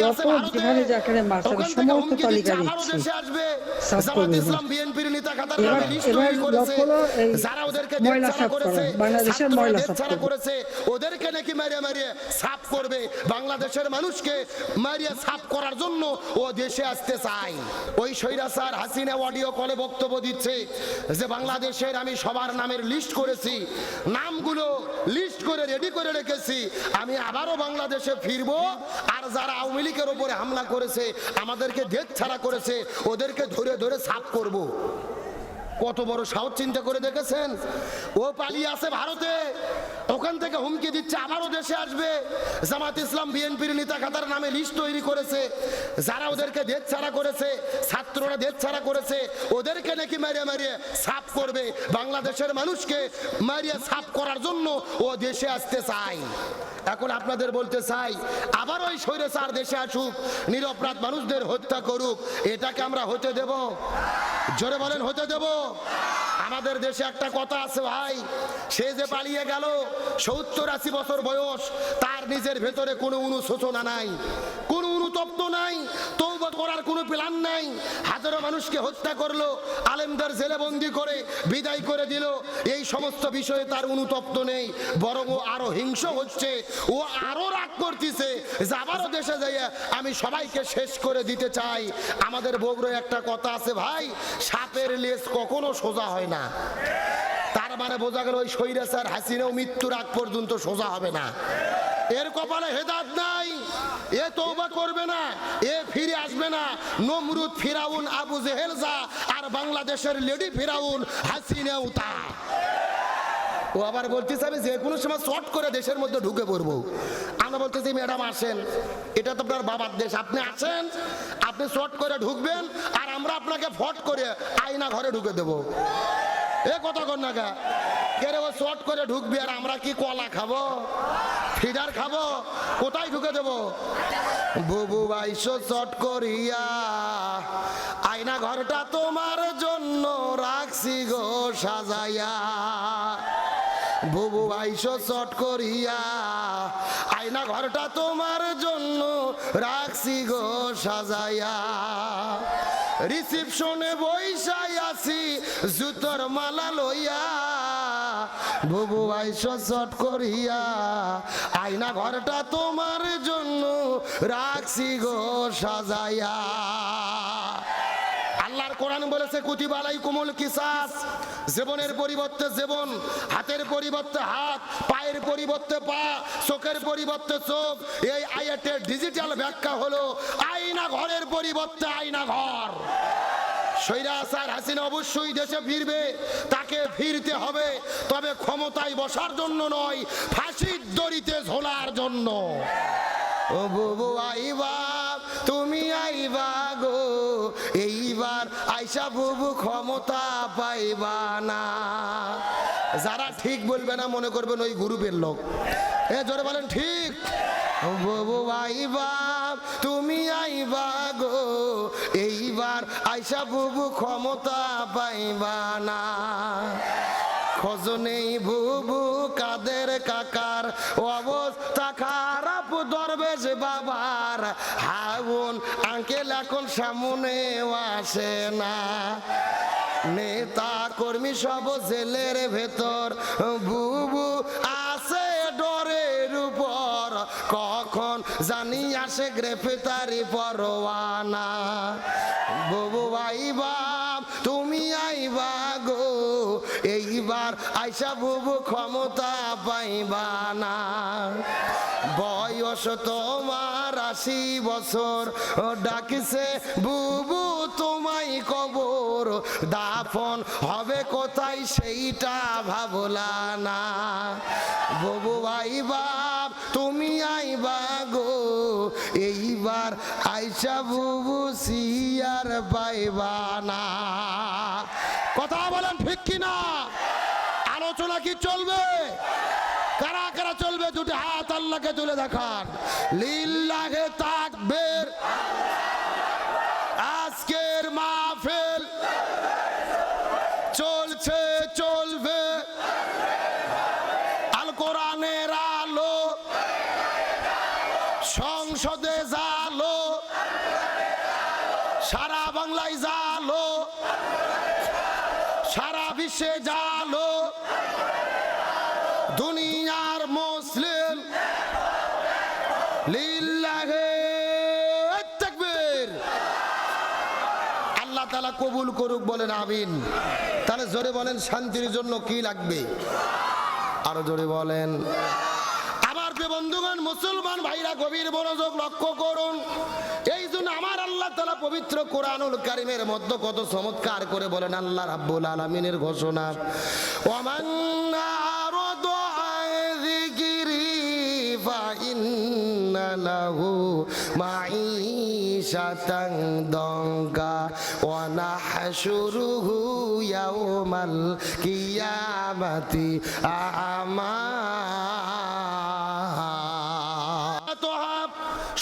যত যেখানে যেখানে সমস্ত তালিকা দিচ্ছি ময়লা সাফ করা, বাংলাদেশের ময়লা সাফ করেছে ওদেরকে নাকি মারিয়ে মারিয়ে সাফ করবে। বাংলাদেশের মানুষকে মারিয়ে সাফ করার জন্য ও দেশে আসতে চায়। ওই স্বৈরাচার হাসিনা অডিও কলে বক্তব্য দিচ্ছে যে বাংলাদেশের আমি সবার নামের লিস্ট করেছি। নামগুলো লিস্ট করে রেডি করে রেখেছি। আমি আবারও বাংলাদেশে ফিরবো। আর যারা আওয়ামী লীগের ওপরে হামলা করেছে আমাদেরকে দেশ ছাড়া করেছে ওদেরকে ধরে ধরে সাফ করব। কত বড় সাহস চিন্তা করে দেখেছেন? ও পালিয়ে আছে ভারতে। ওখান থেকে হুমকি দিচ্ছে, আবারও দেশে আসবে। জামাত ইসলাম, বিএনপির নেতা খাতার নামে লিস্ট তৈরি করেছে। যারা ওদেরকে দেশ ছাড়া করেছে, ছাত্ররা দেশ ছাড়া করেছে, ওদেরকে নাকি মারিয়ে মারিয়ে সাফ করবে। বাংলাদেশের মানুষকে মারিয়ে সাফ করার জন্য ও দেশে আসতে চায়। এখন আপনাদের বলতে চাই আবার ওই স্বৈরাচার দেশে আসুক নিরপরাধ মানুষদের হত্যা করুক, এটাকে আমরা হতে দেব। জোরে বলেন, হতে দেব। আমাদের দেশে একটা কথা আছে ভাই, সে যে পালিয়ে গেল, সত্তর আশি বছর বয়স, তার নিজের ভেতরে কোনো অনুশোচনা নাই, কোনো অনুতপ্ত নাই করার কোনো প্ল্যান নাই। হাজারো মানুষকে হত্যা করল, আলেমদের জেলে বন্দি করে বিদায় করে দিল। এই সমস্ত বিষয়ে তার অনুতপ্ত নেই, বরং ও আরও হিংস হচ্ছে, ও আরও রাগ করতেছে যে আবারও দেশে যাইয়া আমি সবাইকে শেষ করে দিতে চাই। আমাদের বগুড়ায় একটা কথা আছে ভাই, সাপের লেজ কখনো সোজা হয় না। তার মানে বোঝা গেল ওই স্বৈরাচার হাসিনাও মৃত্যুর আগ পর্যন্ত সোজা হবে না। এর কপালে হেদাত নাই। এ তৌবা করবে না। এ ফিরে আসবে না। নমরুদ ফিরাউন, আবু জেহেল আর বাংলাদেশের লেডি ফিরাউন, হাসিনেও তা। ও আবার বলতেছে, আমি যে কোনো সময় শর্ট করে দেশের মধ্যে ঢুকে পড়ব। আমরা বলতেছি, ম্যাডাম আসেন। এটা তো আপনার বাবার দেশ। আপনি আসেন, আপনি শর্ট করে ঢুকবেন আর আমরা আপনাকে ফট করে আয়না ঘরে ঢুকে দেবো। এ কথা কর না কা রে ও শর্ট করে ঢুকবি আর আমরা কি কলা খাব? ফিডার খাব? কোথায় ঢুকে দেবো? বুবু বাইশো চট করিয়া আয়না ঘরটা তোমার জন্য রাখছি গো, সাজাইয়া। বুবু আইসো চট করিয়া। আয়না ঘরটা তোমার জন্য রাখছি গো সাজাইয়া। রিসিপশনে বৈশাই আছি, জুতোর মালা লইয়া। বুবু আইসো চট করিয়া। আয়না ঘরটা তোমার জন্য রাখছি গো সাজাইয়া। আল্লাহর কোরআন বলেছে কুতিবালাই কুমুল কিসাস। জীবনের পরিবর্তে জীবন, হাতের পরিবর্তে হাত, পায়ের পরিবর্তে পা, চোখের পরিবর্তে চোখ। এই আয়াতের ডিজিটাল ব্যাখ্যা হলো আয়না ঘরের পরিবর্তে আয়না ঘর। সৈরাসার হাসিনা অবশ্যই দেশে ফিরবে, তাকে ফিরতে হবে, তবে ক্ষমতায় বসার জন্য নয়, ফাঁসির দড়িতে ঝোলার জন্য। ও বুবু আইবা। তুমি আইবা গো, এইবার আইসা বুবু ক্ষমতা পাইবা না। যারা ঠিক বলবে না মনে করবেন ওই গ্রুপের লোক। এ জোরে বলেন, ঠিক। বুবু আইবা, তুমি আইবা গো, এইবার আইসা বুবু ক্ষমতা পাইবা না। খোঁজ নেই বুবু, কাদের কাকার অবস্থা হাউন আঙ্কেল এখন সামনে আসে না। নেতা কর্মী সব জেলের ভেতর, বুবু আছে ডরের উপর। কখন জানি আসে গ্রেফতারি পরোয়ানা। বুবু ভাই বাপ তুমি আইবা গো। এইবার আইসা বুবু ক্ষমতা পাইবা না। বয়স তোমার আশি বছর। ডাকিছে, বুবু, তোমায় কবর দাফন হবে কোথায় সেইটা ভাবলা না। বুবু ভাই বাপ, তুমি আইবা গো এইবার আইসা বুবু সিয়ার পাইবা না। কথা বলেন ঠিক কিনা? আলোচনা কি চলবে? দুটি হাত আল্লাহকে তুলে দেখান। লিল্লাহে তাকবীর। আজকের মাহফিল চলছে, চলবে। আল কোরআনের আলো, সংসদে যা জালো, সারা বাংলায় জালো, সারা বিশ্বে জালো। আল্লাহ তালা কবুল করুক, বলেন আমিন। তাহলে জোরে বলেন, শান্তির জন্য কি লাগবে? আরও জোরে বলেন। আমার যে বন্ধুগণ, মুসলমান ভাইরা, গভীর মনোযোগ লক্ষ্য করুন। এই জন্য আমার আল্লাহ তালা পবিত্র কোরআনুল কারিমের মধ্যে কত চমৎকার করে বলেন, আল্লাহ রাব্বুল আলমিনের ঘোষণা দঙ্কা ওয়া নাহশুরুহু ইয়াউমাল কিয়ামাতি আ'মা তোহাব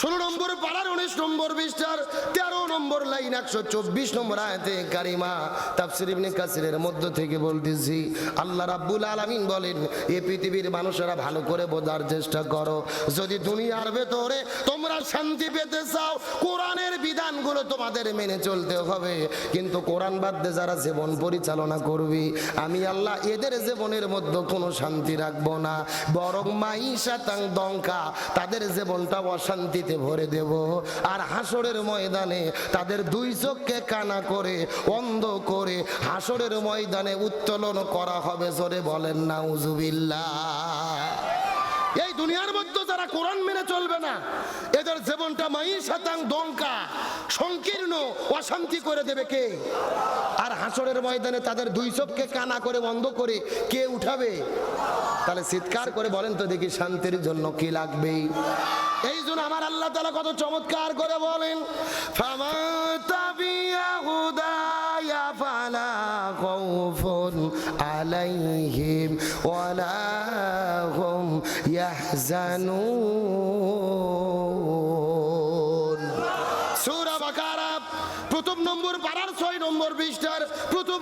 ষোলো নম্বর পাড়ার উনিশ নম্বর বিশটার তেরো নম্বর লাইন একশো চব্বিশ নম্বর আয়তে কারিমা তাফসির ইবনে কাসিরের মধ্য থেকে বলতেছি, আল্লাহ রাব্বুল আলামিন বলেন, এ পৃথিবীর মানুষেরা ভালো করে বোঝার চেষ্টা করো। যদি দুনিয়ার ভেতরে তোমরা শান্তি পেতে চাও, কোরআনের বিধানগুলো তোমাদের মেনে চলতে হবে। কিন্তু কোরআন বাদ যারা জীবন পরিচালনা করবি, আমি আল্লাহ এদের জীবনের মধ্যে কোনো শান্তি রাখব না। বরং মাইশাতাং দঙ্কা তাদের জীবনটা অশান্তিতে ভরে দেব। আর হাসরের ময়দানে তাদের দুই চোখকে কানা করে, অন্ধ করে হাসরের ময়দানে উত্তোলন করা হবে জোরে বলেন না উজুবিল্লাহ এই দুনিয়ার মধ্যে যারা কোরআন মেনে চলবে না, এদের জীবনটা মাই শতাং দঙ্কা সংকীর্ণ, অশান্তি করে দেবে কে? আর হাসরের ময়দানে তাদের দুই চোখকে কানা করে বন্ধ করে কে উঠাবে? তাহলে চিৎকার করে বলেন তো দেখি শান্তির জন্য কি লাগবে এই জন্য আমার আল্লাহ তালা কত চমৎকার করে বলেন আলাইহিম ওয়ালা হুম ইয়াহজানুন।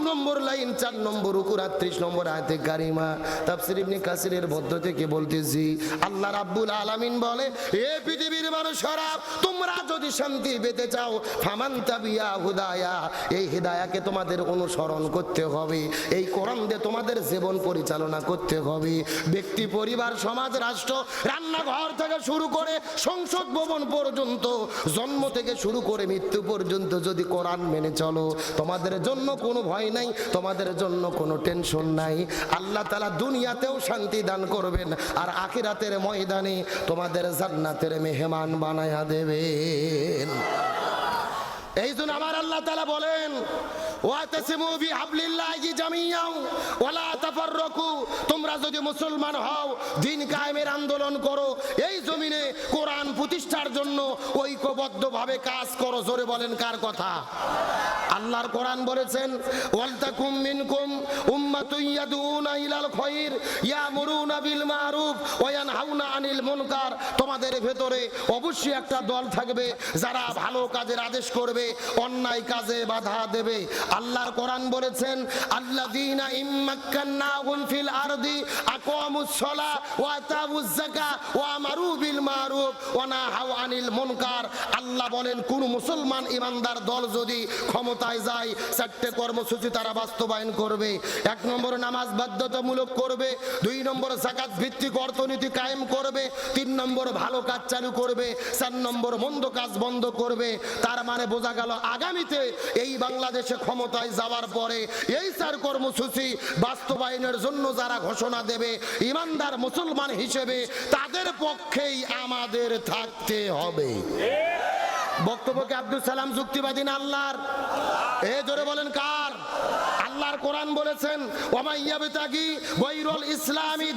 নম্বর লাইন, চার নম্বর উকুর আটত্রিশ নম্বর আয়তে কারিমা। তাফসির ইবনে কাসিরের মধ্য থেকে বলতেছি, আল্লাহ রাব্বুল আলামিন বলে, এ পৃথিবীর মানুষেরা তোমরা যদি শান্তি পেতে চাও, ফামান তাবিয়া হুদায়া এই হিদায়াকে তোমাদের অনুসরণ করতে হবে, এই কোরআন দিয়ে তোমাদের জীবন পরিচালনা করতে হবে। ব্যক্তি, পরিবার, সমাজ, রাষ্ট্র, রান্নাঘর থেকে শুরু করে সংসদ ভবন পর্যন্ত, জন্ম থেকে শুরু করে মৃত্যু পর্যন্ত যদি কোরআন মেনে চলো, তোমাদের জন্য কোনো ভয় নাই, তোমাদের জন্য কোনো টেনশন নাই। আল্লাহ তালা দুনিয়াতেও শান্তি দান করবেন, আর আখিরাতের ময়দানে তোমাদের জান্নাতের মেহমান বানায়া দেবেন। এই জন্য আমার আল্লাহ তালা বলেন ওয়াতাসিমু বিহাবলিল্লাহি জামিয়াও ওয়ালা তাফাররাকু, তোমরা যদি মুসলমান হও, দিন কায়েমের আন্দোলন করো, এই জমিনে কোরআন প্রতিষ্ঠার জন্য ঐক্যবদ্ধভাবে কাজ করো, জোরে বলেন কার কথা? আল্লাহর কোরআন বলেছেন, ওয়ালতাকুম মিনকুম উম্মাতুন ইয়াদুনা ইলাল খায়র ইয়ামুরুনা বিল মারুফ, ওয়া ইয়ানহাউনা আনিল মুনকার। তোমাদের ভেতরে অবশ্যই একটা দল থাকবে, যারা ভালো কাজের আদেশ করবে, অন্যায় কাজে বাধা দেবে। আল্লাহর কোরআন বলেছেন, আল্লাযীনা ইম্মাক্কান্নাহুম ফিল আরদি আকামুস ওয়া আতাউজ যাকা ওয়া আমারু বিল মারুফ ওয়া নাহাউ আনিল মুনকার। আল্লাহ বলেন, কোন মুসলমান ইমানদার দল যদি ক্ষমতায় যায়, চারটে কর্মসূচি তারা বাস্তবায়ন করবে। এক নম্বর নামাজ বাধ্যতামূলক করবে, দুই নম্বর জাকাত ভিত্তিক অর্থনীতি কায়েম করবে, তিন নম্বর ভালো কাজ চালু করবে, চার নম্বর মন্দ কাজ বন্ধ করবে। তার মানে বোঝা গেল, আগামীতে এই বাংলাদেশে ক্ষমতায় যাওয়ার পরে এই চার কর্মসূচি বাস্তবায়নের জন্য যারা ঘোষণা দেবে, ইমানদার মুসলমান হিসেবে তাদের পক্ষেই আমাদের থাকতে হবে। বক্তব্যকে আব্দুল সালাম যুক্তিবাদী আল্লাহর? এ জোরে বলেন কার? আল্লাহর কোরআন বলেছেন ওমা ইয়াবতাগি ইসলামি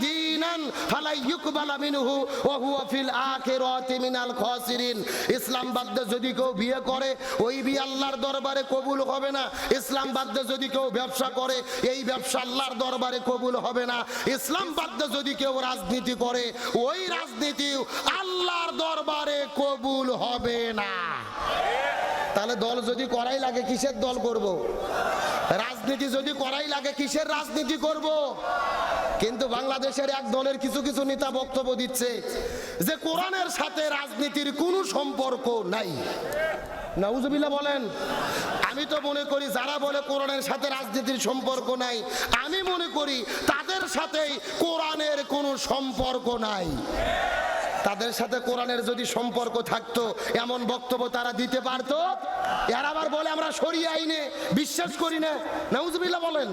বাদ যদি কেউ বিয়ে করে, ওই বিয়ে আল্লাহর দরবারে কবুল হবে না। ইসলাম বাদ যদি কেউ ব্যবসা করে, এই ব্যবসা আল্লাহর দরবারে কবুল হবে না। ইসলাম বাদ যদি কেউ রাজনীতি করে, ওই রাজনীতি আল্লাহর দরবারে কবুল হবে না। তাহলে দল যদি করাই লাগে, কিসের দল করব। রাজনীতি যদি করাই লাগে, কিসের রাজনীতি করব। কিন্তু বাংলাদেশের এক দলের কিছু কিছু নেতা বক্তব্য দিচ্ছে যে, কোরআনের সাথে রাজনীতির কোনো সম্পর্ক নাই নাউজুবিল্লাহ বলেন, আমি তো মনে করি যারা বলে কোরআনের সাথে রাজনীতির সম্পর্ক নাই, আমি মনে করি তাদের সাথেই কোরআনের কোনো সম্পর্ক নাই তাদের সাথে কোরআনের যদি সম্পর্ক থাকতো, এমন বক্তব্য তারা দিতে পারতো? এর আবার বলে আমরা সরি আইনে বিশ্বাস করি না। নাউজবিল্লা বলেন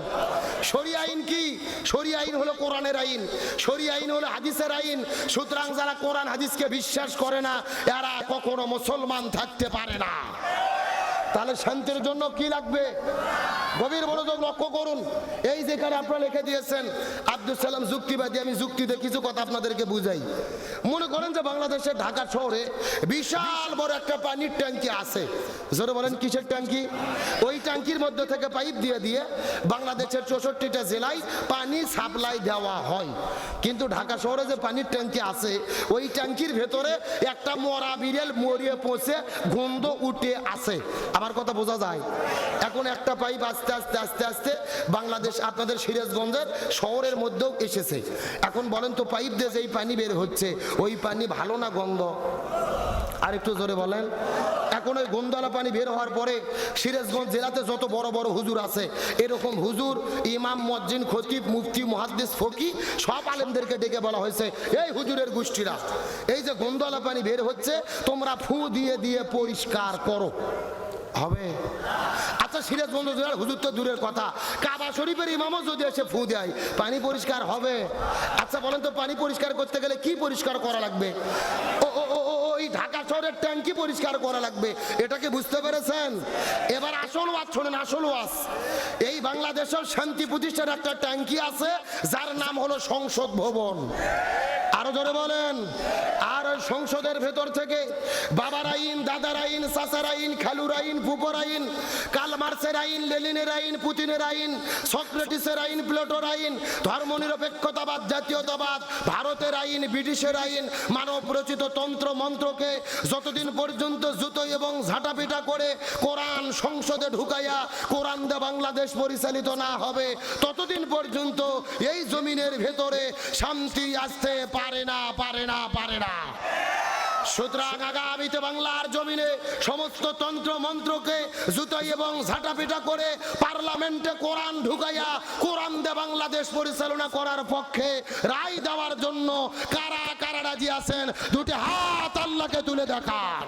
সরি আইন কি? সরি আইন হলো কোরআনের আইন সরি আইন হলো হাদিসের আইন। সুতরাং যারা কোরআন, হাদিসকে বিশ্বাস করে না, এরা কখনো মুসলমান থাকতে পারে না। তাহলে শান্তির জন্য কি লাগবে? গভীর মনোযোগ লক্ষ্য করুন। এই যেখানে আপনারা লিখে দিয়েছেন আব্দুল সালাম যুক্তিবাদী, আমি যুক্তিতে কিছু কথা আপনাদেরকে বুঝাই। মনে করেন যে বাংলাদেশের ঢাকা শহরে বিশাল বড় একটা পানির ট্যাঙ্কি আছে। জোরে বলেন, কিসের ট্যাঙ্কি? ওই ট্যাঙ্কির মধ্যে থেকে পাইপ দিয়ে দিয়ে বাংলাদেশের চৌষট্টিটা জেলায় পানি সাপ্লাই দেওয়া হয়। কিন্তু ঢাকা শহরে যে পানির ট্যাঙ্কি আছে, ওই ট্যাঙ্কির ভেতরে একটা মরা বিড়েল মরিয়ে পচে, গন্ধ উঠে আছে আমার কথা বোঝা যায়। এখন একটা পাইপ আস্তে আস্তে আস্তে আস্তে বাংলাদেশ আপনাদের সিরাজগঞ্জের শহরের মধ্যেও এসেছে। এখন বলেন তো পাইপ দিয়ে যেই পানি বের হচ্ছে, ওই পানি ভালো না গন্ধ? আর একটু জোরে বলেন। এখন ওই গন্ধালা পানি বের হওয়ার পরে সিরাজগঞ্জ জেলাতে যত বড় বড় হুজুর আছে, এরকম হুজুর, ইমাম মজ্জিন খতিব, মুফতি, মুহাদ্দিস, ফকি, সব আলেমদেরকে ডেকে বলা হয়েছে, এই হুজুরের গোষ্ঠীরা, এই যে গন্ধালা পানি বের হচ্ছে, তোমরা ফু দিয়ে দিয়ে পরিষ্কার করো। হবে। আচ্ছা সিরাজগঞ্জ জেলার হুজুর তো দূরের কথা। কাবা শরীফের ইমামও যদি এসে ফু দেয়, পানি পরিষ্কার হবে। আচ্ছা বলেন তো, পানি পরিষ্কার করতে গেলে কি পরিষ্কার করা লাগবে? ও ও ও ওই ঢাকা শহরের ট্যাঙ্কি পরিষ্কার করা লাগবে। এটাকে বুঝতে পেরেছেন? এবার আসল ওয়াজ শোনেন, আসল ওয়াজ। এই বাংলাদেশের শান্তি প্রতিষ্ঠার একটা ট্যাঙ্কি আছে, যার নাম হলো সংসদ ভবন। আরও জোরে বলেন। আর সংসদের ভেতর থেকে বাবার আইন, দাদার আইন, চাচার আইন, খালুর আইন, ফুপর আইন কাল মার্সের আইন, লেনিনের আইন, পুতিনের আইন, সক্রেটিসের আইন, প্লেটোর আইন, ধর্মনিরপেক্ষতাবাদ, জাতীয়তাবাদ, ভারতের আইন, ব্রিটিশের আইন মানব রচিত তন্ত্র মন্ত্রকে যতদিন পর্যন্ত জুতো এবং ঝাঁটাপিটা করে কোরআন সংসদে ঢুকাইয়া কোরআন দে বাংলাদেশ পরিচালিত না হবে, ততদিন পর্যন্ত এই জমিনের ভেতরে শান্তি আসতে পারে না পারে না পারে না। সুতরাং আগামীতে বাংলার জমিনে সমস্ত তন্ত্র মন্ত্রকে জুতাই এবং ঝাঁটাপিটা করে পার্লামেন্টে কোরআন ঢুকাইয়া কোরআন দে বাংলাদেশ পরিচালনা করার পক্ষে রায় দেওয়ার জন্য কারা কারা রাজি আছেন, দুটি হাত আল্লাহকে তুলে দেখান।